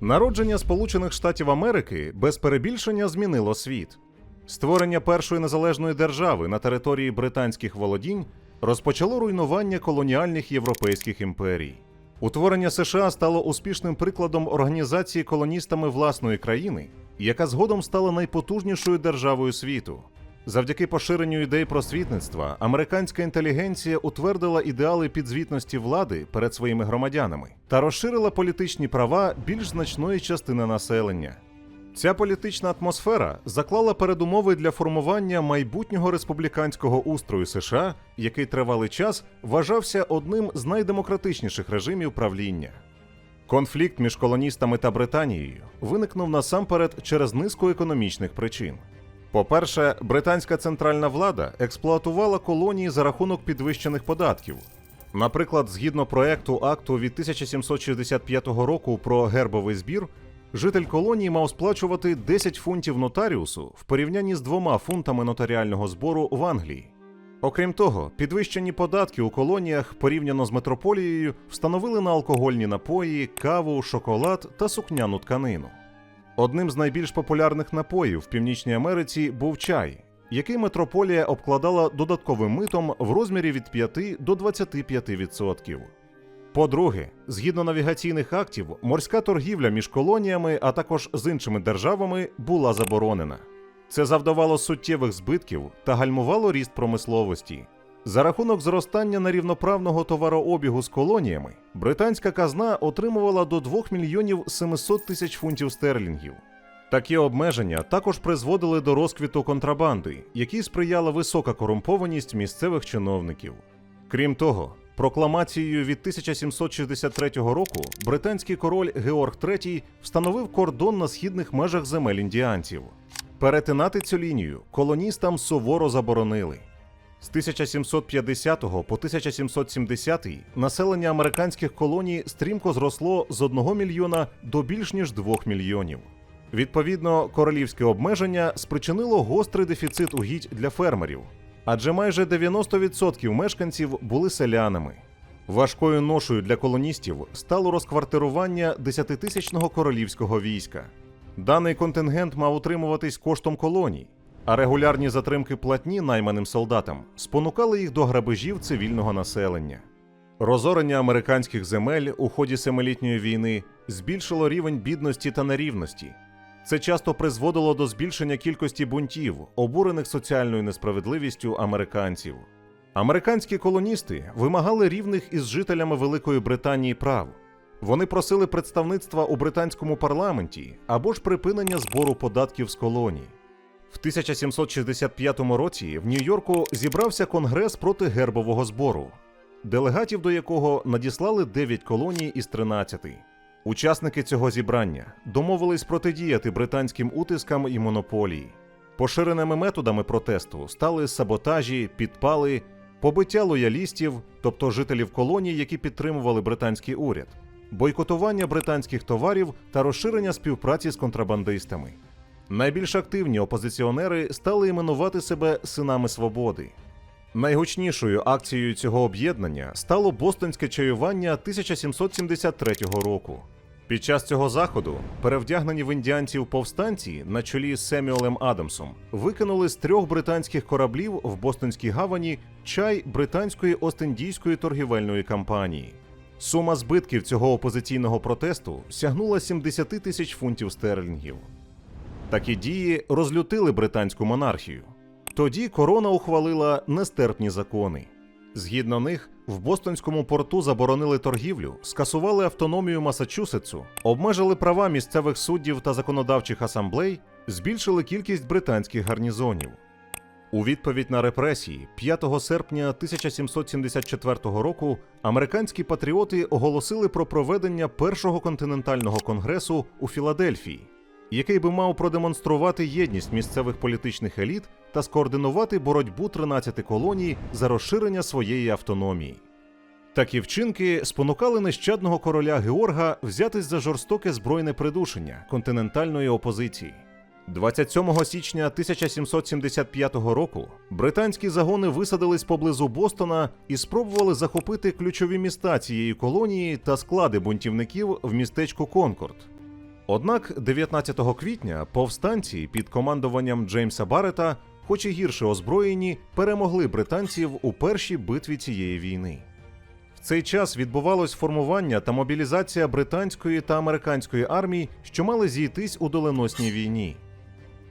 Народження Сполучених Штатів Америки без перебільшення змінило світ. Створення першої незалежної держави на території британських володінь розпочало руйнування колоніальних європейських імперій. Утворення США стало успішним прикладом організації колоністами власної країни, яка згодом стала найпотужнішою державою світу. Завдяки поширенню ідей просвітництва американська інтелігенція утвердила ідеали підзвітності влади перед своїми громадянами та розширила політичні права більш значної частини населення. Ця політична атмосфера заклала передумови для формування майбутнього республіканського устрою США, який тривалий час вважався одним з найдемократичніших режимів правління. Конфлікт між колоністами та Британією виникнув насамперед через низку економічних причин. По-перше, британська центральна влада експлуатувала колонії за рахунок підвищених податків. Наприклад, згідно проекту акту від 1765 року про гербовий збір, житель колонії мав сплачувати 10 фунтів нотаріусу в порівнянні з двома фунтами нотаріального збору в Англії. Окрім того, підвищені податки у колоніях порівняно з метрополією встановили на алкогольні напої, каву, шоколад та сукняну тканину. Одним з найбільш популярних напоїв в Північній Америці був чай, який метрополія обкладала додатковим митом в розмірі від 5 до 25%. По-друге, згідно навігаційних актів, морська торгівля між колоніями, а також з іншими державами, була заборонена. Це завдавало суттєвих збитків та гальмувало ріст промисловості. За рахунок зростання нерівноправного товарообігу з колоніями, британська казна отримувала до 2 мільйонів 700 тисяч фунтів стерлінгів. Такі обмеження також призводили до розквіту контрабанди, якій сприяла висока корумпованість місцевих чиновників. Крім того, прокламацією від 1763 року британський король Георг III встановив кордон на східних межах земель індіанців. Перетинати цю лінію колоністам суворо заборонили. З 1750 по 1770 населення американських колоній стрімко зросло з 1 мільйона до більш ніж 2 мільйонів. Відповідно, королівське обмеження спричинило гострий дефіцит угідь для фермерів, адже майже 90% мешканців були селянами. Важкою ношою для колоністів стало розквартирування десятитисячного королівського війська. Даний контингент мав утримуватись коштом колоній, а регулярні затримки платні найманим солдатам спонукали їх до грабежів цивільного населення. Розорення американських земель у ході семилітньої війни збільшило рівень бідності та нерівності. Це часто призводило до збільшення кількості бунтів, обурених соціальною несправедливістю американців. Американські колоністи вимагали рівних із жителями Великої Британії прав. Вони просили представництва у британському парламенті або ж припинення збору податків з колоній. В 1765 році в Нью-Йорку зібрався конгрес проти гербового збору, делегатів до якого надіслали 9 колоній із 13. Учасники цього зібрання домовились протидіяти британським утискам і монополії. Поширеними методами протесту стали саботажі, підпали, побиття лоялістів, тобто жителів колоній, які підтримували британський уряд, бойкотування британських товарів та розширення співпраці з контрабандистами. Найбільш активні опозиціонери стали іменувати себе синами свободи. Найгучнішою акцією цього об'єднання стало бостонське чаювання 1773 року. Під час цього заходу перевдягнені в індіанців повстанці на чолі з Семюелем Адамсом викинули з трьох британських кораблів в Бостонській гавані чай британської Остіндійської торгівельної компанії. Сума збитків цього опозиційного протесту сягнула 70 тисяч фунтів стерлінгів. Такі дії розлютили британську монархію. Тоді корона ухвалила нестерпні закони. Згідно них, в Бостонському порту заборонили торгівлю, скасували автономію Масачусетсу, обмежили права місцевих суддів та законодавчих асамблей, збільшили кількість британських гарнізонів. У відповідь на репресії 5 серпня 1774 року американські патріоти оголосили про проведення першого континентального конгресу у Філадельфії, який би мав продемонструвати єдність місцевих політичних еліт та скоординувати боротьбу 13 колоній за розширення своєї автономії. Такі вчинки спонукали нещадного короля Георга взятись за жорстоке збройне придушення континентальної опозиції. 27 січня 1775 року британські загони висадились поблизу Бостона і спробували захопити ключові міста цієї колонії та склади бунтівників в містечку Конкорд. Однак 19 квітня повстанці під командуванням Джеймса Баррета, хоч і гірше озброєні, перемогли британців у першій битві цієї війни. В цей час відбувалось формування та мобілізація британської та американської армій, що мали зійтись у доленосній війні.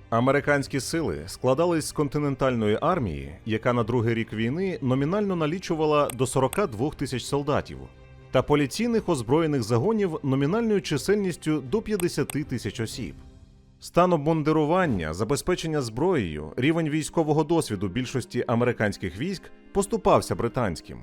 Американські сили складались з континентальної армії, яка на другий рік війни номінально налічувала до 42 тисяч солдатів, та поліційних озброєних загонів номінальною чисельністю до 50 тисяч осіб. Стан обмундирування, забезпечення зброєю, рівень військового досвіду більшості американських військ поступався британським.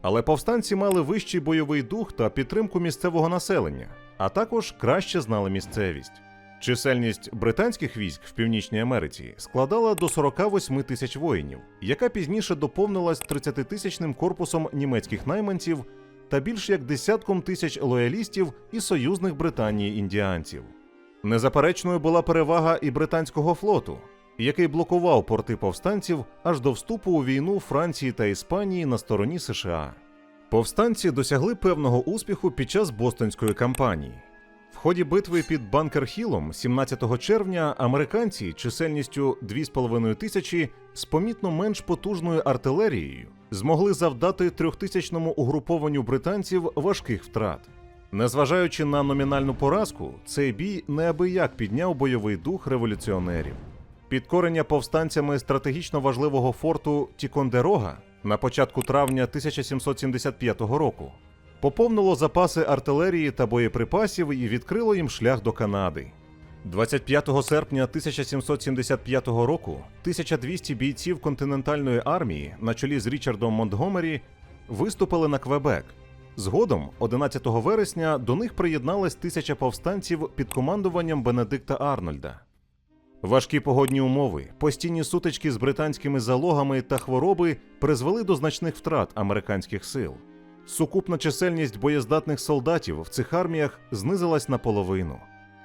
Але повстанці мали вищий бойовий дух та підтримку місцевого населення, а також краще знали місцевість. Чисельність британських військ в Північній Америці складала до 48 тисяч воїнів, яка пізніше доповнилась 30-тисячним корпусом німецьких найманців та більш як десятком тисяч лоялістів і союзних Британії індіанців. Незаперечною була перевага і британського флоту, який блокував порти повстанців аж до вступу у війну Франції та Іспанії на стороні США. Повстанці досягли певного успіху під час Бостонської кампанії. В ході битви під Банкер-Хілом 17 червня американці чисельністю 2,5 тисячі з помітно менш потужною артилерією змогли завдати трьохтисячному угрупованню британців важких втрат. Незважаючи на номінальну поразку, цей бій неабияк підняв бойовий дух революціонерів. Підкорення повстанцями стратегічно важливого форту Тікондерога на початку травня 1775 року поповнило запаси артилерії та боєприпасів і відкрило їм шлях до Канади. 25 серпня 1775 року 1200 бійців континентальної армії на чолі з Річардом Монтгомері виступили на Квебек. Згодом, 11 вересня, до них приєдналась тисяча повстанців під командуванням Бенедикта Арнольда. Важкі погодні умови, постійні сутички з британськими залогами та хвороби призвели до значних втрат американських сил. Сукупна чисельність боєздатних солдатів в цих арміях знизилась наполовину.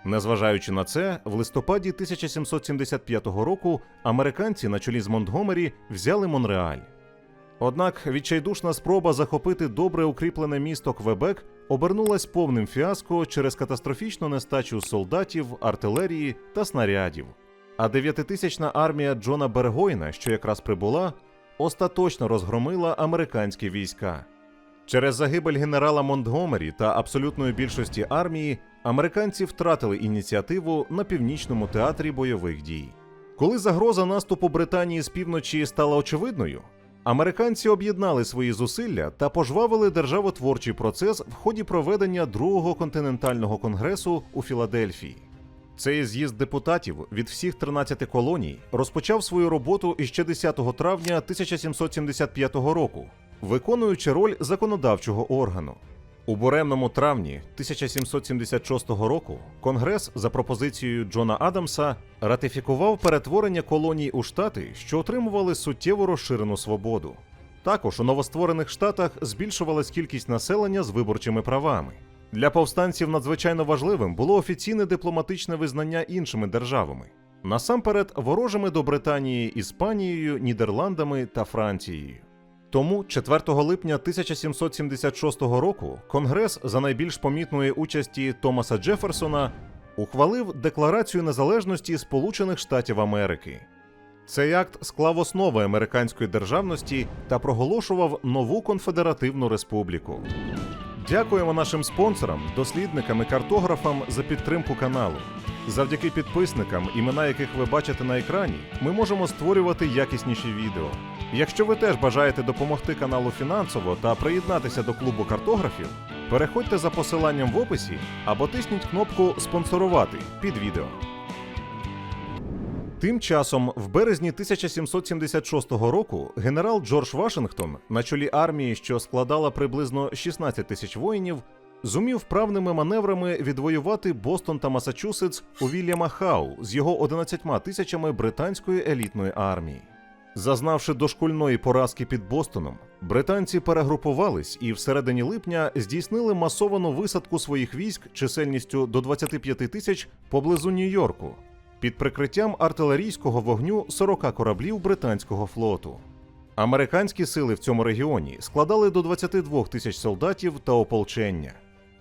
Незважаючи на це, в листопаді 1775 року американці на чолі з Монтгомері взяли Монреаль. Однак відчайдушна спроба захопити добре укріплене місто Квебек обернулась повним фіаско через катастрофічну нестачу солдатів, артилерії та снарядів. А дев'ятитисячна армія Джона Бергойна, що якраз прибула, остаточно розгромила американські війська. Через загибель генерала Монтгомері та абсолютної більшості армії американці втратили ініціативу на північному театрі бойових дій. Коли загроза наступу Британії з півночі стала очевидною, американці об'єднали свої зусилля та пожвавили державотворчий процес в ході проведення Другого континентального конгресу у Філадельфії. Цей з'їзд депутатів від всіх 13 колоній розпочав свою роботу іще 10 травня 1775 року, виконуючи роль законодавчого органу. У буремному травні 1776 року Конгрес за пропозицією Джона Адамса ратифікував перетворення колоній у штати, що отримували суттєво розширену свободу. Також у новостворених штатах збільшувалась кількість населення з виборчими правами. Для повстанців надзвичайно важливим було офіційне дипломатичне визнання іншими державами, насамперед ворожими до Британії Іспанією, Нідерландами та Францією. Тому 4 липня 1776 року Конгрес за найбільш помітної участі Томаса Джеферсона ухвалив Декларацію незалежності Сполучених Штатів Америки. Цей акт склав основи американської державності та проголошував нову конфедеративну республіку. Дякуємо нашим спонсорам, дослідникам і картографам за підтримку каналу. Завдяки підписникам, імена яких ви бачите на екрані, ми можемо створювати якісніші відео. Якщо ви теж бажаєте допомогти каналу фінансово та приєднатися до клубу картографів, переходьте за посиланням в описі або тисніть кнопку Спонсорувати під відео. Тим часом, в березні 1776 року, генерал Джордж Вашингтон на чолі армії, що складала приблизно 16 тисяч воїнів, зумів вправними маневрами відвоювати Бостон та Масачусетс у Вільяма Хау з його 11 тисячами британської елітної армії. Зазнавши дошкульної поразки під Бостоном, британці перегрупувались і всередині липня здійснили масовану висадку своїх військ чисельністю до 25 тисяч поблизу Нью-Йорку під прикриттям артилерійського вогню 40 кораблів британського флоту. Американські сили в цьому регіоні складали до 22 тисяч солдатів та ополчення.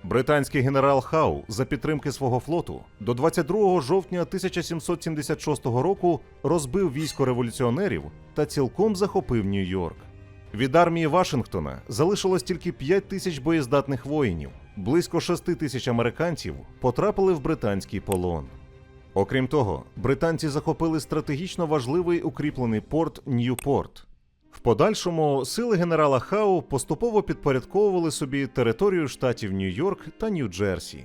Британський генерал Хау за підтримки свого флоту до 22 жовтня 1776 року розбив військо революціонерів та цілком захопив Нью-Йорк. Від армії Вашингтона залишилось тільки 5 тисяч боєздатних воїнів. Близько 6 тисяч американців потрапили в британський полон. Окрім того, британці захопили стратегічно важливий укріплений порт Ньюпорт. Подальшому сили генерала Хау поступово підпорядковували собі територію штатів Нью-Йорк та Нью-Джерсі.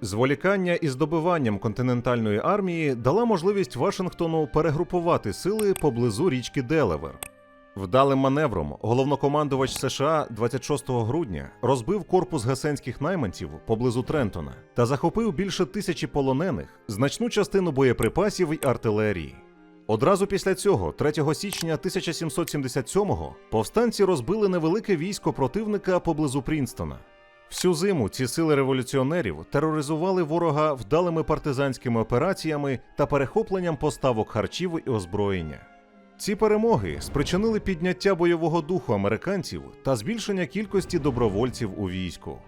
Зволікання із добиванням континентальної армії дала можливість Вашингтону перегрупувати сили поблизу річки Делавер. Вдалим маневром головнокомандувач США 26 грудня розбив корпус гесенських найманців поблизу Трентона та захопив більше тисячі полонених, значну частину боєприпасів і артилерії. Одразу після цього, 3 січня 1777-го, повстанці розбили невелике військо противника поблизу Прінстона. Всю зиму ці сили революціонерів тероризували ворога вдалими партизанськими операціями та перехопленням поставок харчів і озброєння. Ці перемоги спричинили підняття бойового духу американців та збільшення кількості добровольців у війську.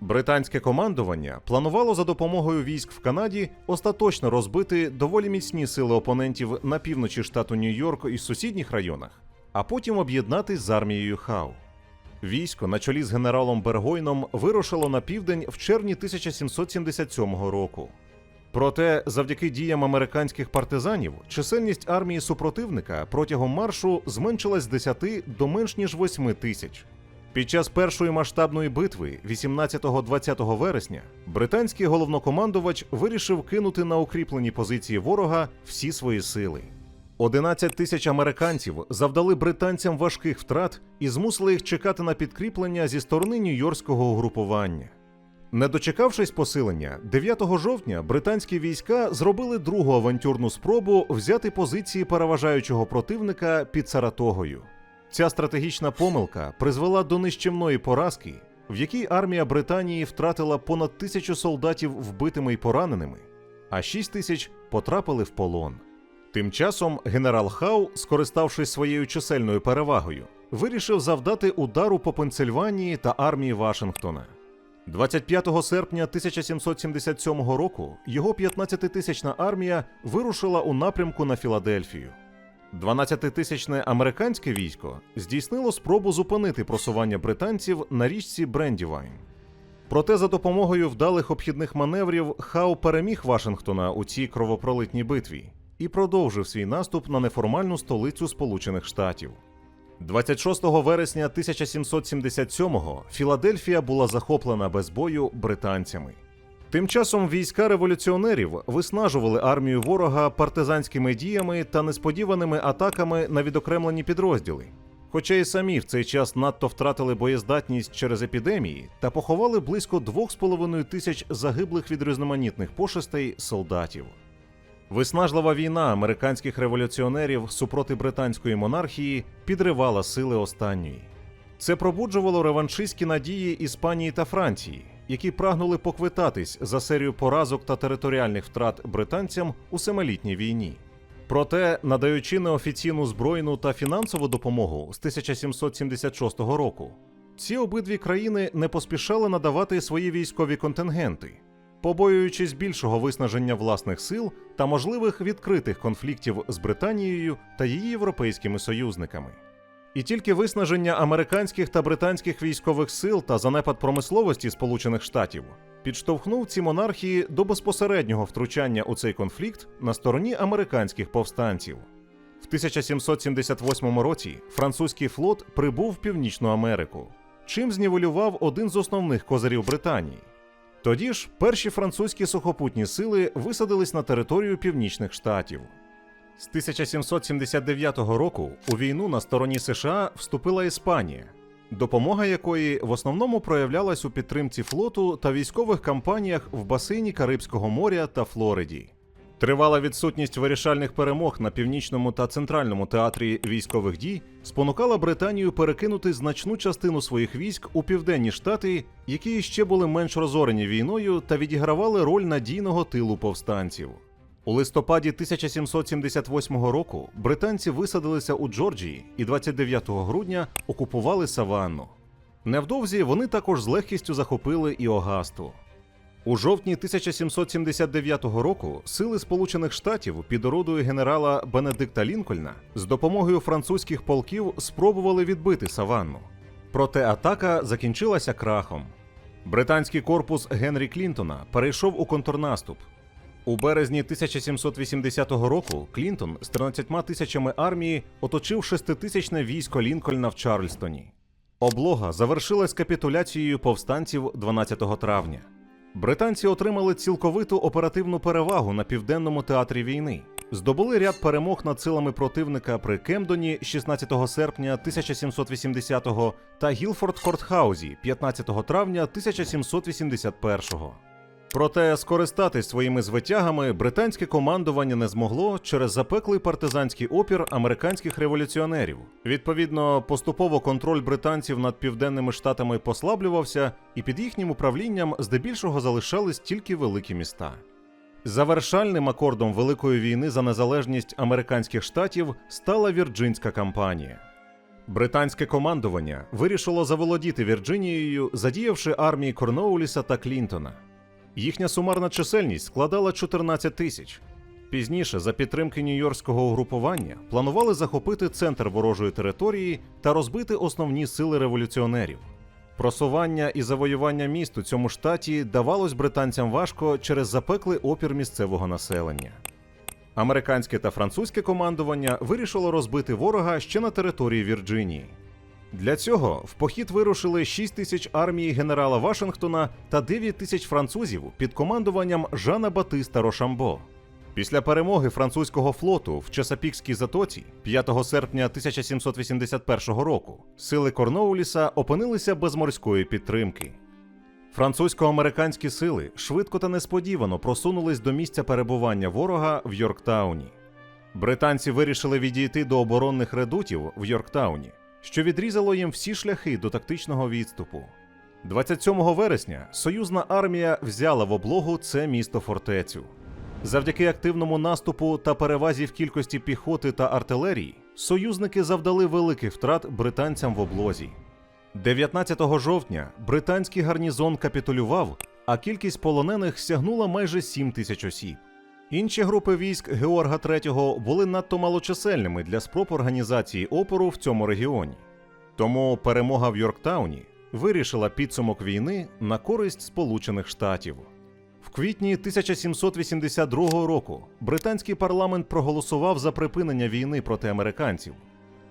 Британське командування планувало за допомогою військ в Канаді остаточно розбити доволі міцні сили опонентів на півночі штату Нью-Йорк і сусідніх районах, а потім об'єднатись з армією Хау. Військо на чолі з генералом Бергойном вирушило на південь в червні 1777 року. Проте, завдяки діям американських партизанів, чисельність армії супротивника протягом маршу зменшилась з 10 до менш ніж 8 тисяч. Під час першої масштабної битви, 18-20 вересня, британський головнокомандувач вирішив кинути на укріплені позиції ворога всі свої сили. 11 тисяч американців завдали британцям важких втрат і змусили їх чекати на підкріплення зі сторони нью-йоркського угрупування. Не дочекавшись посилення, 9 жовтня британські війська зробили другу авантюрну спробу взяти позиції переважаючого противника під Саратогою. Ця стратегічна помилка призвела до нищівної поразки, в якій армія Британії втратила понад тисячу солдатів вбитими й пораненими, а 6 тисяч потрапили в полон. Тим часом генерал Хау, скориставшись своєю чисельною перевагою, вирішив завдати удару по Пенсильванії та армії Вашингтона. 25 серпня 1777 року його 15-тисячна армія вирушила у напрямку на Філадельфію. 12-тисячне американське військо здійснило спробу зупинити просування британців на річці Брендівайн. Проте за допомогою вдалих обхідних маневрів Хау переміг Вашингтона у цій кровопролитній битві і продовжив свій наступ на неформальну столицю Сполучених Штатів. 26 вересня 1777-го Філадельфія була захоплена без бою британцями. Тим часом війська революціонерів виснажували армію ворога партизанськими діями та несподіваними атаками на відокремлені підрозділи. Хоча і самі в цей час надто втратили боєздатність через епідемії та поховали близько 2,5 тисяч загиблих від різноманітних пошестей солдатів. Виснажлива війна американських революціонерів супроти британської монархії підривала сили останньої. Це пробуджувало реваншистські надії Іспанії та Франції, які прагнули поквитатись за серію поразок та територіальних втрат британцям у семилітній війні. Проте, надаючи неофіційну збройну та фінансову допомогу з 1776 року, ці обидві країни не поспішали надавати свої військові контингенти, побоюючись більшого виснаження власних сил та можливих відкритих конфліктів з Британією та її європейськими союзниками. І тільки виснаження американських та британських військових сил та занепад промисловості Сполучених Штатів підштовхнув ці монархії до безпосереднього втручання у цей конфлікт на стороні американських повстанців. В 1778 році французький флот прибув в Північну Америку, чим знівелював один з основних козирів Британії. Тоді ж перші французькі сухопутні сили висадились на територію північних штатів. З 1779 року у війну на стороні США вступила Іспанія, допомога якої в основному проявлялась у підтримці флоту та військових кампаніях в басейні Карибського моря та Флориді. Тривала відсутність вирішальних перемог на північному та центральному театрі військових дій спонукала Британію перекинути значну частину своїх військ у південні штати, які ще були менш розорені війною та відігравали роль надійного тилу повстанців. У листопаді 1778 року британці висадилися у Джорджії і 29 грудня окупували Саванну. Невдовзі вони також з легкістю захопили і Огасту. У жовтні 1779 року сили Сполучених Штатів під орудою генерала Бенедикта Лінкольна з допомогою французьких полків спробували відбити Саванну. Проте атака закінчилася крахом. Британський корпус Генрі Клінтона перейшов у контрнаступ. У березні 1780 року Клінтон з 13 тисячами армії оточив шеститисячне військо Лінкольна в Чарльстоні. Облога завершилась капітуляцією повстанців 12 травня. Британці отримали цілковиту оперативну перевагу на південному театрі війни, здобули ряд перемог над силами противника при Кемдоні 16 серпня 1780 та Гілфорд Кортхаузі 15 травня 1781. Проте скористатись своїми звитягами британське командування не змогло через запеклий партизанський опір американських революціонерів. Відповідно, поступово контроль британців над південними штатами послаблювався, і під їхнім управлінням здебільшого залишались тільки великі міста. Завершальним акордом Великої війни за незалежність американських штатів стала Вірджинська кампанія. Британське командування вирішило заволодіти Вірджинією, задіявши армії Корноуліса та Клінтона. Їхня сумарна чисельність складала 14 тисяч. Пізніше, за підтримки нью-йоркського угрупування, планували захопити центр ворожої території та розбити основні сили революціонерів. Просування і завоювання міст у цьому штаті давалось британцям важко через запеклий опір місцевого населення. Американське та французьке командування вирішило розбити ворога ще на території Вірджинії. Для цього в похід вирушили 6 тисяч армії генерала Вашингтона та 9 тисяч французів під командуванням Жана Батиста Рошамбо. Після перемоги французького флоту в Чесапікській затоці 5 серпня 1781 року сили Корноуліса опинилися без морської підтримки. Французько-американські сили швидко та несподівано просунулись до місця перебування ворога в Йорктауні. Британці вирішили відійти до оборонних редутів в Йорктауні, що відрізало їм всі шляхи до тактичного відступу. 27 вересня союзна армія взяла в облогу це місто фортецю. Завдяки активному наступу та перевазі в кількості піхоти та артилерії, союзники завдали великих втрат британцям в облозі. 19 жовтня британський гарнізон капітулював, а кількість полонених сягнула майже 7 тисяч осіб. Інші групи військ Георга III були надто малочисельними для спроб організації опору в цьому регіоні. Тому перемога в Йорктауні вирішила підсумок війни на користь Сполучених Штатів. В квітні 1782 року британський парламент проголосував за припинення війни проти американців.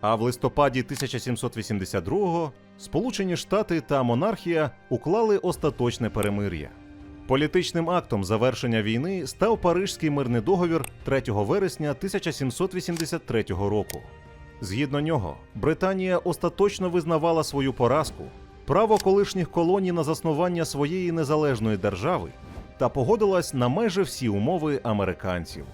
А в листопаді 1782-го Сполучені Штати та монархія уклали остаточне перемир'я. Політичним актом завершення війни став Парижський мирний договір 3 вересня 1783 року. Згідно нього, Британія остаточно визнавала свою поразку, право колишніх колоній на заснування своєї незалежної держави та погодилась на майже всі умови американців.